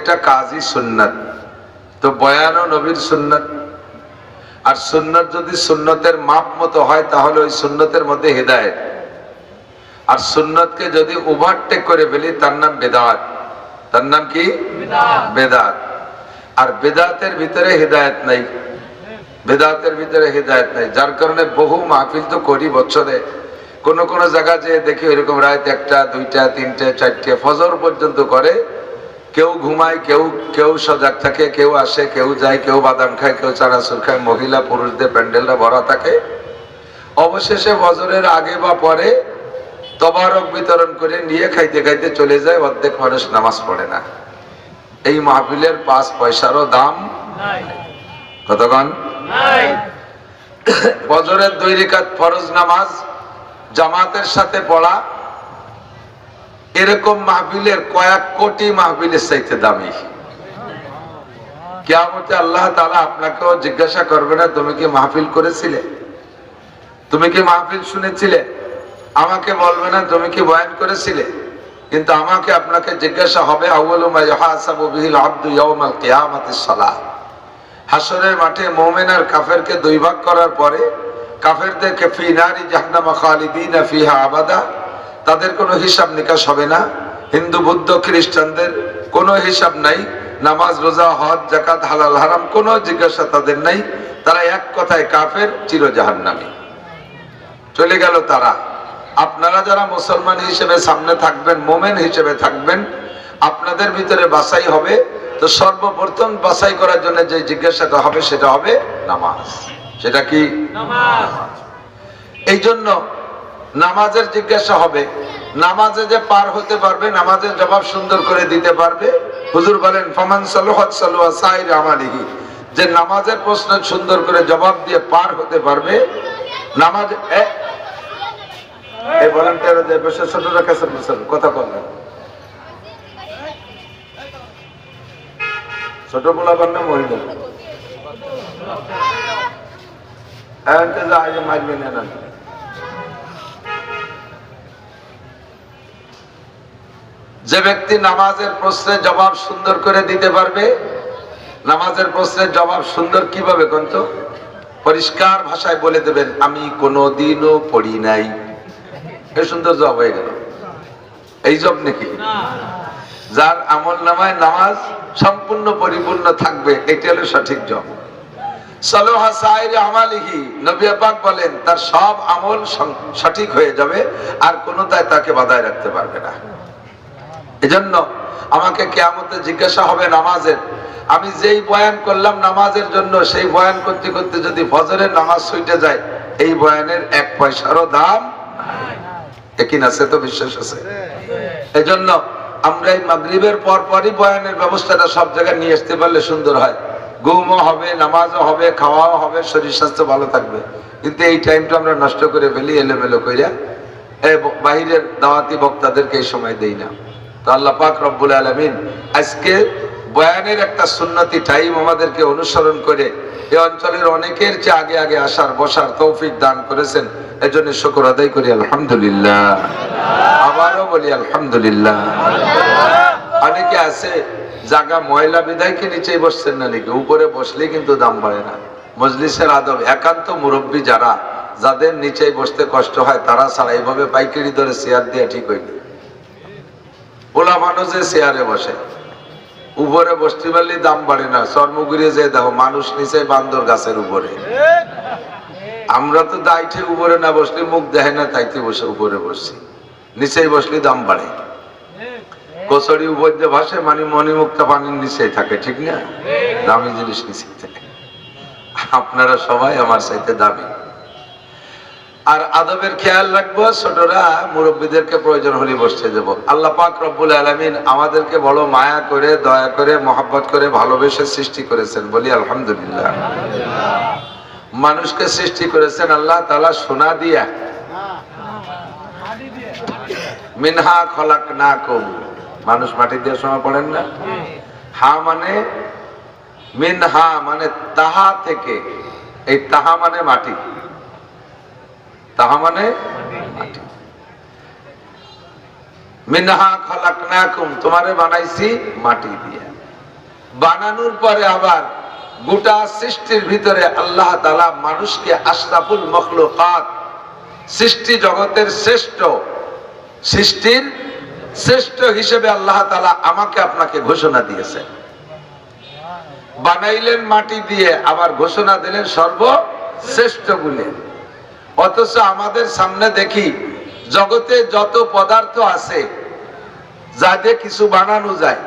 প্রত্যেকটা কাজই সুন্নত। তো বয়ানও নবীর সুন্নত। আর সুন্নত যদি সুন্নতের মাপ মতো হয় তাহলে ওই সুন্নতের মধ্যে হেদায়েত। আর সুন্নতকে যদি ওভারটেক করে ফেলি তার নাম বেদাত। তার নাম কি? বেদাত। আর বেদাতের ভিতরে হেদায়েত নাই। বেদাতের ভিতরে হেদায়েত নাই। যার কারণে বহু মাহফিল তো করি বছরে। কোন কোন জায়গা যে দেখি এরকম রাত একটা দুইটা তিনটে চারটে ফজর পর্যন্ত করে। কেউ ঘুমায় কেউ কেউ সজাগ থাকে কেউ আসে কেউ যায় কেউ বাদাম খায় কেউ চানাচুর খায় মহিলা পুরুষদের প্যান্ডেলটা ভরা থাকে। অবশেষে ফজরের আগে বা পরে তবারক বিতরণ করে নিয়ে খাইতে খাইতে চলে যায় অর্ধেক মানুষ নামাজ পড়ে না। এই মাহফিলের পাঁচ পয়সারও দাম। কতক্ষণ ফজরের দুই রেখাত ফরজ নামাজ জামাতের সাথে পড়া এরকম মাহফিলের কয়েক কোটি মাহফিলের চাইতে দামি। কেয়ামতে আল্লাহ তাআলা আপনাকেও জিজ্ঞাসা করবে না, তুমি কি মাহফিল করেছিলে? তুমি কি মাহফিল শুনেছিলে? আমাকে বলবে না, তুমি কি বয়ান করেছিলে? কিন্তু আমাকে আপনাকে জিজ্ঞাসা হবে হাসরের মাঠে মুমিন আর কাফেরকে দুই ভাগ করার পরে কাফেরদেরকে ফি নারি জাহান্নামা খালিদিনা ফিহা আবাদা। তাদের কোনো হিসাব নিকাশ হবে না। হিন্দু বুদ্ধ খ্রিস্টানদের কোনো হিসাব নাই। নামাজ রোজা হজ জাকাত হালাল হারাম কোনো জিজ্ঞাসা তাদের নাই। তারা এক কথায় কাফের চির জাহান্নামী চলে গেল তারা। আপনারা যারা মুসলমান হিসেবে সামনে থাকবেন মোমেন হিসেবে থাকবেন আপনাদের ভিতরে বাছাই হবে। তো সর্বপ্রথম বাছাই করার জন্য যে জিজ্ঞাসাটা হবে সেটা হবে নামাজ। সেটা কি? এই জন্য নামাজের জিজ্ঞাসা হবে। নামাজে যে পার হতে পারবে, নামাজের জবাব সুন্দর করে দিতে পারবে। হুজুর বলেন, ফমান সালুহাত সালুয়া সাইর আমালিহি। যে নামাজের প্রশ্ন সুন্দর করে জবাব দিয়ে পার হতে পারবে, নামাজ এই ভলান্টিয়ার যে বসে ছোট রেখেছেন বসেন কথা বললেন ছোট বলা বান্না মহিলা? যা আগে মারবে না যে ব্যক্তি নামাজের প্রশ্নের জবাব সুন্দর করে দিতে পারবে, নামাজের প্রশ্নের জবাব সুন্দর কীভাবে কন্ত? পরিষ্কার ভাষায় বলে দেবেন, আমি কোনো দিনও পড়ি নাই। এ সুন্দর জব হয়ে গেল। এই জব নাকি? যার আমল নামায় নামাজ সম্পূর্ণ পরিপূর্ণ থাকবে, এটা হলো সঠিক জব। বলেন, তার সব আমল সঠিক হয়ে যাবে, আর কোনোটাই তাকে বাধায় রাখতে পারবে না। এজন্য আমাকে কেয়ামতে জিজ্ঞাসা হবে নামাজের। আমি যেই বয়ান করলাম নামাজের জন্য, সেই বয়ান করতে করতে যদি ফজরের নামাজ ছুটে যায়, এই বয়ানের এক পয়সারও দাম তো বিশ্বাস আছে। এজন্য আমরা এই মাগরিবের পর পরই বয়ানের ব্যবস্থাটা সব জায়গায় নিয়ে আসতে পারলে সুন্দর হয়। ঘুমও হবে, নামাজও হবে, খাওয়াও হবে, শরীর স্বাস্থ্য ভালো থাকবে। কিন্তু এই টাইমটা আমরা নষ্ট করে ফেলি, এলোমেলো কইরা। বাহিরের দাওয়াতি বক্তাদেরকে এই সময় দেই না। আল্লাহ পাক রব্বুল আলমিন আজকে বয়ানের একটা সুন্নতি টাইম আমাদেরকে অনুসরণ করে এই অঞ্চলের অনেকের চেয়ে আগে আগে আসার, বসার তৌফিক দান করেছেন। এজন্য শুকর আদায় করি, আলহামদুলিল্লাহ। আবারও বলি, আলহামদুলিল্লাহ। অনেকে আছে জায়গা ময়লা বিদায়কে নিচেই বসছেন না নাকি? উপরে বসলেই কিন্তু দাম বাড়ে না। মজলিসের আদব, একান্ত মুরব্বী যারা, যাদের নিচেই বসতে কষ্ট হয়, তারা ছাড়া এইভাবে পাইকারি ধরে চেয়ার দিয়ে ঠিক হয়নি। ওলা মানুষে চেয়ারে বসে। উপরে বসতে পারলে দাম বাড়ে না চর্মগুড়ি যে দেখো, মানুষ নিচে বান্দর গাছের উপরে। আমরা তো দাইঠে উপরে না বসলে মুখ দেখে না, তাইতে বসে উপরে বসছি। নিচেই বসলে দাম বাড়ে। কচুরি উপর দিয়ে ভাসে মানে মণিমুক্তা পানির নিচেই থাকে, ঠিক না? দামি জিনিস নিচেই থাকে। আপনারা সবাই আমার সাথে দামি। আর আদবের খেয়াল রাখব, ছোটরা মুরব্বীদেরকে প্রয়োজন হলে বসতে দেব। আল্লাহ পাক রব্বুল আলমিন আমাদেরকে বড় মায়া করে, দয়া করে, মহাব্বত করে ভালোবেসে সৃষ্টি করেছেন বলি আলহামদুলিল্লাহ। মানুষকে সৃষ্টি করেছেন আল্লাহ তালা সোনা দিয়া। মিনহা খলাক না কম মানুষ মাটি দিয়ে সময় পড়েন না? হা মানে মিনহা মানে তাহা থেকে। এই তাহা মানে মাটি। তাহা মানে তোমারে বানাইছি মাটি দিয়ে। বানানোর পরে আবার গোটা সৃষ্টির ভিতরে আল্লাহ তালা মানুষকে আশরাফুল মখলুকাত, সৃষ্টি জগতের শ্রেষ্ঠ, সৃষ্টির শ্রেষ্ঠ হিসেবে আল্লাহ তালা আমাকে আপনাকে ঘোষণা দিয়েছে বানাইলেন মাটি দিয়ে, আবার ঘোষণা দিলেন সর্বশ্রেষ্ঠ বলে অথচ আমাদের সামনে দেখি, জগতে যত পদার্থ আছে, যা দিয়ে কিছু বানানো যায়,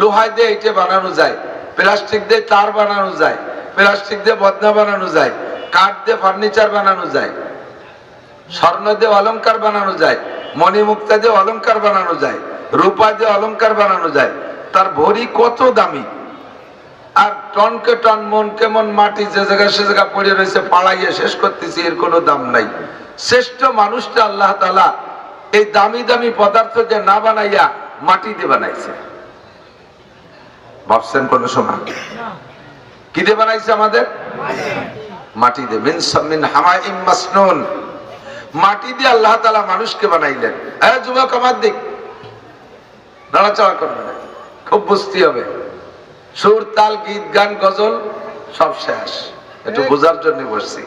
লোহায় দিয়ে এটা বানানো যায়, প্লাস্টিক দিয়ে তার বানানো যায়, প্লাস্টিক দিয়ে বদনা বানানো যায়, কাঠ দিয়ে ফার্নিচার বানানো যায়, স্বর্ণ দিয়ে অলঙ্কার বানানো যায়, মণিমুক্তা দিয়ে অলঙ্কার বানানো যায়, রূপা দিয়ে অলঙ্কার বানানো যায়, তার ভরি কত দামি? আর টনকে টন মন কেমন মাটি যে জায়গায় সে জায়গা পড়ে রয়েছে পাড়াইয়ে শেষ করতেছি, এর কোনো দাম নাই। শ্রেষ্ঠ মানুষটা আল্লাহ তালা এই দামি দামি পদার্থকে না বানাইয়া মাটি দিয়ে বানাইছে। ভাবছেন কোন সময়? কি দিয়ে বানাইছে আমাদের? মাটি দিয়ে। মিন সামিন হামাইম মাসনুন। মাটি দিয়ে আল্লাহ তালা মানুষকে বানাইলেন। হ্যাঁ যুবক আমার দিক। নড়াচড়া করবে খুব বুঝতে হবে। সুর তাল গীত গান গজল সব শেষ। একটু বোঝার জন্য বসছি।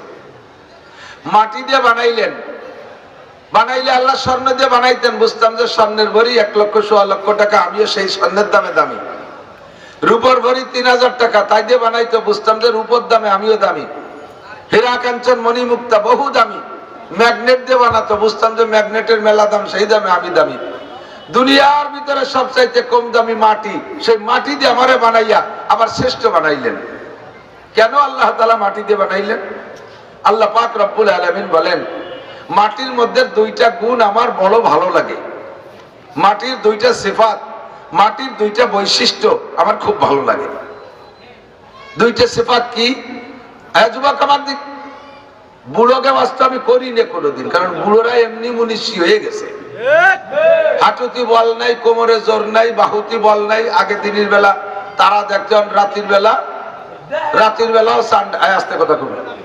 মাটি দিয়ে বানাইলেন। বানাইলে আল্লাহ স্বর্ণ দিয়ে বানাইতেন। বুঝতাম যে স্বর্ণের ভরি এক লক্ষ সোয়া লক্ষ টাকা আমিও সেই স্বর্ণের দামে দামি। রূপর ভরি তিন হাজার টাকা তাই দিয়ে বানাইতো। বুঝতাম যে রূপর দামে আমিও দামি। হীরা কাঞ্চন মণিমুক্তা বহু দামি। ম্যাগনেট দিয়ে বানাতো। বুঝতাম যে ম্যাগনেটের মেলা দাম সেই দামে আমি দামি। দুনিয়ার ভিতরে সবচাইতে কম দামি মাটি, সেই মাটি দিয়ে আমারে বানাইয়া আবার শ্রেষ্ঠ বানাইলেন। কেন আল্লাহ তালা মাটি দিয়ে বানাইলেন? আল্লাহ পাক রব্বুল আলমিন বলেন, মাটির মধ্যে দুইটা গুণ আমার বড় ভালো লাগে। মাটির দুইটা সিফাত, মাটির দুইটা বৈশিষ্ট্য আমার খুব ভালো লাগে। দুইটা সিফাত কি? হ্যাঁ যুবক আমার দিক। বুড়োকে বাস্তব আমি করি না কোনোদিন, কারণ বুড়োরা এমনি মুনিষি হয়ে গেছে। হাঁটুতি বল নাই, কোমরে জোর নাই, বাহুতি বল নাই। আগে দিনের বেলা তারা দেখতেন রাতের বেলা। রাতের বেলাও সান- আসতে কথা কবি?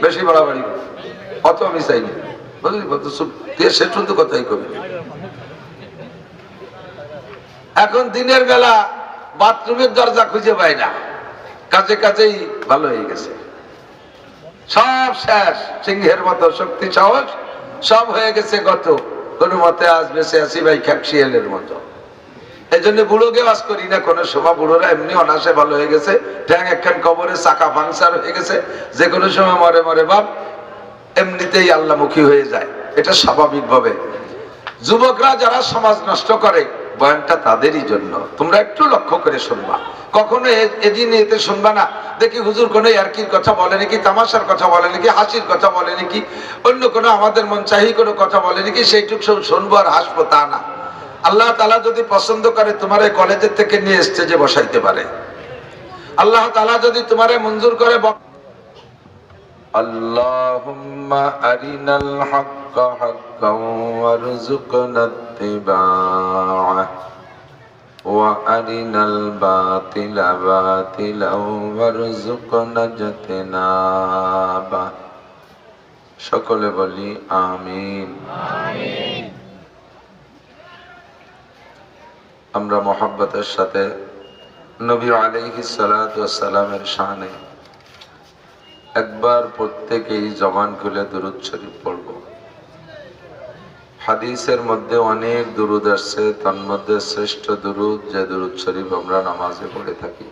বেশি বাড়াবাড়ি অত আমি চাইনি বুঝলি? কথাই কবি? এখন দিনের বেলা বাথরুমের দরজা খুঁজে পাই না। কাছে কাছেই ভালো হয়ে গেছে। সব শেষ। সিংহের মতো শক্তি, সাহস। সব হয়ে গেছে কত কোন মতে আসবে সে আসি ভাই খ্যাপসিয়ালের মতো। এই জন্য বুড়োকে বাস করি না, কোনো সময় বুড়োরা এমনি অনাসে ভালো হয়ে গেছে। ঠ্যাং একখান কবরে চাকা ফাংসার হয়ে গেছে। যে কোনো সময় মরে মরে বাপ, এমনিতেই আল্লামুখী হয়ে যায়। এটা স্বাভাবিক ভাবে যুবকরা যারা সমাজ নষ্ট করে বয়ানটা তাদেরই জন্য। তোমরা একটু লক্ষ্য করে শুনবা। কখনো এদিন এতে শুনবা না, দেখি হুজুর কোনো ইয়ার্কির কথা বলে নাকি, তামাশার কথা বলে নাকি, হাসির কথা বলে নাকি, অন্য কোনো আমাদের মন চাহি কোনো কথা বলে নাকি, সেইটুক সব শুনব আর হাসবো তা না। আল্লাহ তালা যদি পছন্দ করে তোমার কলেজের থেকে নিয়ে স্টেজে বসাইতে পারে। আল্লাহ তালা যদি তোমারে মঞ্জুর করে اللهم أرنا الحق حقا وارزقنا اتباعه وأرنا الباطل باطلا وارزقنا اجتنابه সকলে বলি আমিন আমরা মোহাব্বতের সাথে নবী আলাইহিস সালাতু ওয়াস সালামের শানে একবার প্রত্যেকেই জবান খুলে দুরুদ শরীফ পড়ব। হাদিসের মধ্যে অনেক দুরুদ আসছে, তার মধ্যে শ্রেষ্ঠ দুরুদ যে দুরুদ শরীফ আমরা নামাজে পড়ে থাকি।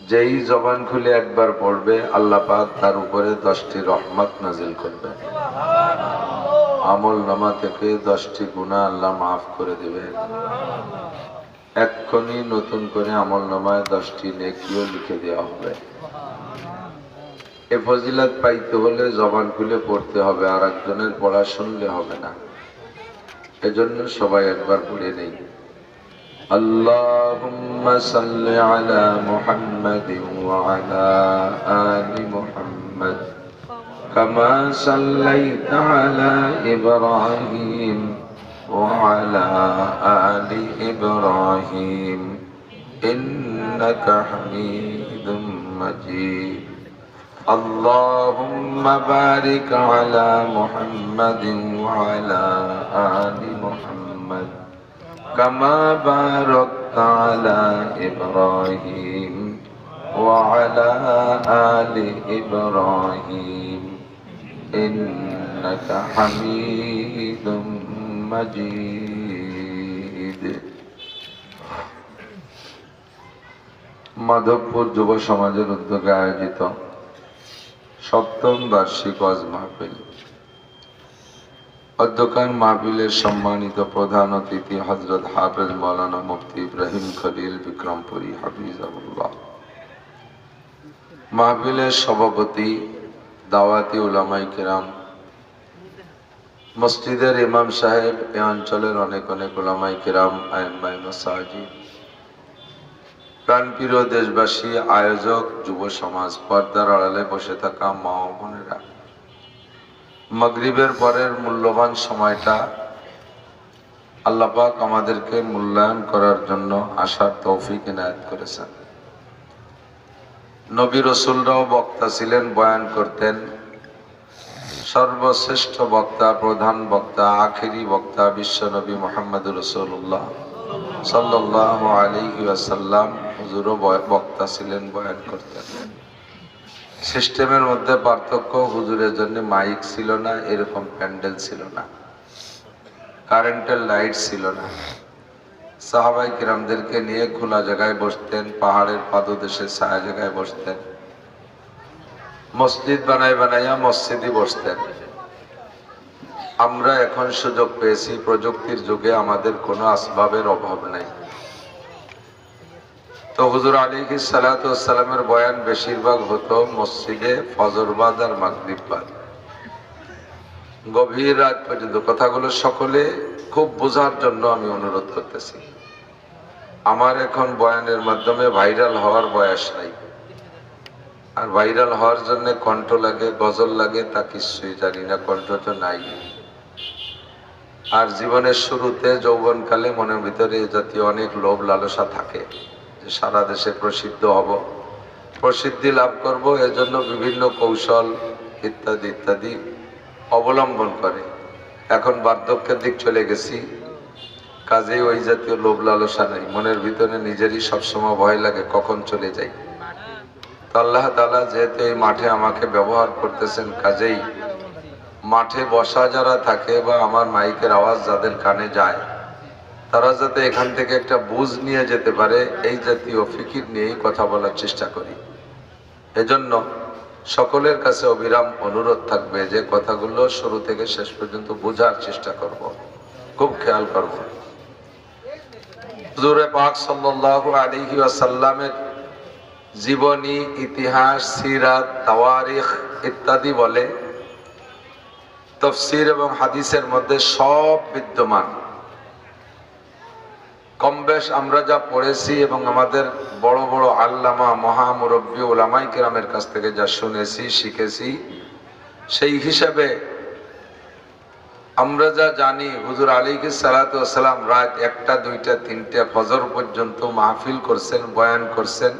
যেই জবান খুলে একবার পড়বে, আল্লাহ পাক তার উপরে দশটি রহমত নাজিল করবে আমল নামা থেকে দশটি গুণা আল্লাহ মাফ করে দিবে এক্ষুনি নতুন করে আমল নামায় দশটি নেকিও লিখে দেওয়া হবে। এ ফজিলাত পাইতে হলে জবান খুলে পড়তে হবে আর একজনের পড়া শুনলে হবে না এজন্য সবাই একবার পড়ে নেই اللهم صل على محمد وعلى آل محمد كما صليت على إبراهيم وعلى آل إبراهيم إنك حميد مجيد اللهم بارك على محمد وعلى آل محمد كما باركت على إبراهيم وعلى آل إبراهيم إنك حميد مجيد মাধবপুর যুব সমাজের উদ্যোগে আয়োজিত সপ্তম বার্ষিক ওয়াজ মাহফিল। অধ্যকান মাহফিলের সম্মানিত প্রধান অতিথি হজরত হাফেজ মৌলানা মুফতি ইব্রাহিম খলিল বিক্রমপুরী হাফিজাবুল্লাহ মাহফিলের সভাপতি দাওয়াতি উলামাই কিরাম, মসজিদের ইমাম সাহেব এ অঞ্চলের অনেক অনেক ওলামাই কিরাম আইম্মাই মাসাজিদ প্রাণপ্রিয় দেশবাসী, আয়োজক, যুব সমাজ, পর্দার আড়ালে বসে থাকা মা বোনেরা, মাগরিবের পরের মূল্যবান সময়টা আল্লাপাক আমাদেরকে মূল্যায়ন করার জন্য আসার তৌফিক এনায়ত করেছেন। নবী রসুলরাও বক্তা ছিলেন, বয়ান করতেন, সর্বশ্রেষ্ঠ বক্তা, প্রধান বক্তা, আখেরি বক্তা বিশ্ব নবী মোহাম্মদ রসুল্লাহ সাল্লাহ আলিহি আসাল্লাম হুজুরও বক্তা ছিলেন, বয়ান করতেন। সিস্টেমের মধ্যে পার্থক্য হুজুরের জন্য মাইক ছিল না, এরকম প্যান্ডেল ছিল না। কারেন্টের লাইট ছিল না। সাহাবাই কিরামদেরকে নিয়ে খোলা জায়গায় বসতেন, পাহাড়ের পাদদেশে ছায়া জায়গায় বসতেন। মসজিদ বানাই বানাইয়া মসজিদই বসতেন। আমরা এখন সুযোগ পেয়েছি, প্রযুক্তির যুগে আমাদের কোনো আসবাবের অভাব নাই। তো হুজুর আলী সালাতামের বয়ান বেশিরভাগ হতো মসজিদে ফজরবাদ আর মাগরিববাদ গভীর রাত পর্যন্ত কথাগুলো সকলে খুব বোঝার জন্য আমি অনুরোধ করতেছি। আমার এখন বয়ানের মাধ্যমে ভাইরাল হওয়ার বয়স নাই। আর ভাইরাল হওয়ার জন্য কণ্ঠ লাগে, গজল লাগে, তা কিছুই জানি না, কণ্ঠ তো নাই। আর জীবনের শুরুতে যৌবনকালে মনের ভিতরে জাতীয় অনেক লোভ, লালসা থাকে যে সারা দেশে প্রসিদ্ধ হব। প্রসিদ্ধি লাভ করব, এজন্য বিভিন্ন কৌশল ইত্যাদি ইত্যাদি অবলম্বন করে। এখন বার্ধক্যের দিক চলে গেছি। কাজেই ওই জাতীয় লোভ, লালসা নেই। মনের ভিতরে নিজেরই সবসময় ভয় লাগে, কখন চলে যাই। তো আল্লাহ তালা যেহেতু এই মাঠে আমাকে ব্যবহার করতেছেন, কাজেই মাঠে বসা যারা থাকে বা আমার মাইকের আওয়াজ যাদের কানে যায়, তারা যাতে এখান থেকে একটা বুঝ নিয়ে যেতে পারে, এই জাতীয় ফিকির নিয়েই কথা বলার চেষ্টা করি। এজন্য সকলের কাছে অবিরাম অনুরোধ থাকবে যে কথাগুলো শুরু থেকে শেষ পর্যন্ত বোঝার চেষ্টা করব। খুব খেয়াল করব। হুজুরে পাক সাল্লাল্লাহু আলাইহি ওয়াসাল্লামের জীবনী, ইতিহাস, সিরাত, তাওয়ারিখ ইত্যাদি বলে তফসির এবং হাদিসের মধ্যে সব বিদ্যমান। কম বেশ আমরা যা পড়েছি এবং আমাদের বড় বড় আল্লামা, মহামুরব্বী ওলামাই কেরামের কাছ থেকে যা শুনেছি, শিখেছি, সেই হিসাবে আমরা যা জানি, হুজুর আলীকে সালাতাম রাত একটা, দুইটা, তিনটা, ফজর পর্যন্ত মাহফিল করছেন, বয়ান করছেন।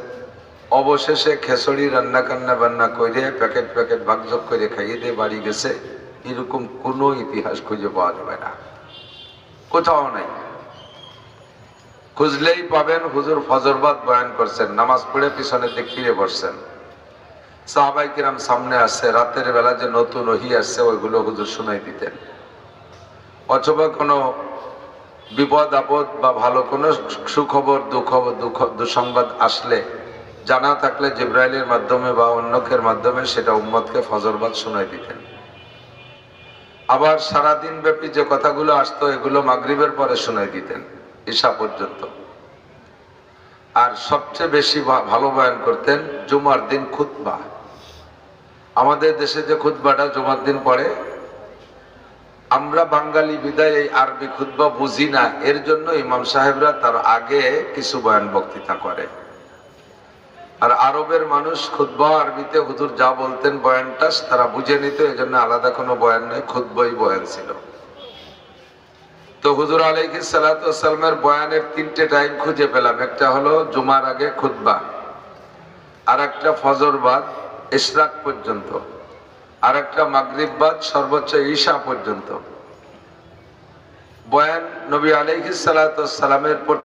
অবশেষে খেসড়ি রান্না কান্না বান্না করে প্যাকেট প্যাকেট ভাগযোগ করে খাইয়ে দিয়ে বাড়ি গেছে। এরকম কোনো ইতিহাস খুঁজে পাওয়া যাবে না। কোথাও নাই। খুঁজলেই পাবেন, হুজুর ফজরবাদ বয়ান করছেন, নামাজ পড়ে পিছনের দিক ফিরে বসছেন। সাহাবাই কিরাম সামনে আসছে, রাতের বেলা যে নতুন ওহি আসছে, ওইগুলো হুজুর শুনাই দিতেন। অথবা কোনো বিপদ, আপদ বা ভালো কোনো সুখবর, দুঃখবর, দুঃখ, দুঃসংবাদ আসলে, জানা থাকলে জিব্রাইলের মাধ্যমে বা অন্যকের মাধ্যমে সেটা উম্মতকে ফজরবাদ শোনাই দিতেন। আবার সারাদিন ব্যাপী যে কথাগুলো আসতো, এগুলো মাগরিবের পরে শুনে দিতেন, ঈশা পর্যন্ত। আর সবচেয়ে বেশি ভালো বয়ান করতেন জুমার দিন খুতবা। আমাদের দেশে যে খুতবাটা জুমার দিন পড়ে, আমরা বাঙালি বিদায় এই আরবি খুতবা বুঝি না, এর জন্য ইমাম সাহেবরা তার আগে কিছু বয়ান বক্তৃতা করে। আর আরবের মানুষ খুতবা আরবিতে হুজুর যা বলতেন বয়ানটা তারা বুঝে নিত এই জন্য আলাদা কোনো বয়ান নেই, খুতবাই বয়ান ছিল। তো হুজুর আলাইহি সালামের বয়ানের তিনটে টাইম খুঁজে পেলাম, একটা হলো জুমার আগে খুতবা, আর একটা ফজরবাদ ইশরাক পর্যন্ত, আর একটা মাগরিববাদ সর্বোচ্চ ঈশা পর্যন্ত। বয়ান নবী আলাইহিস সালামের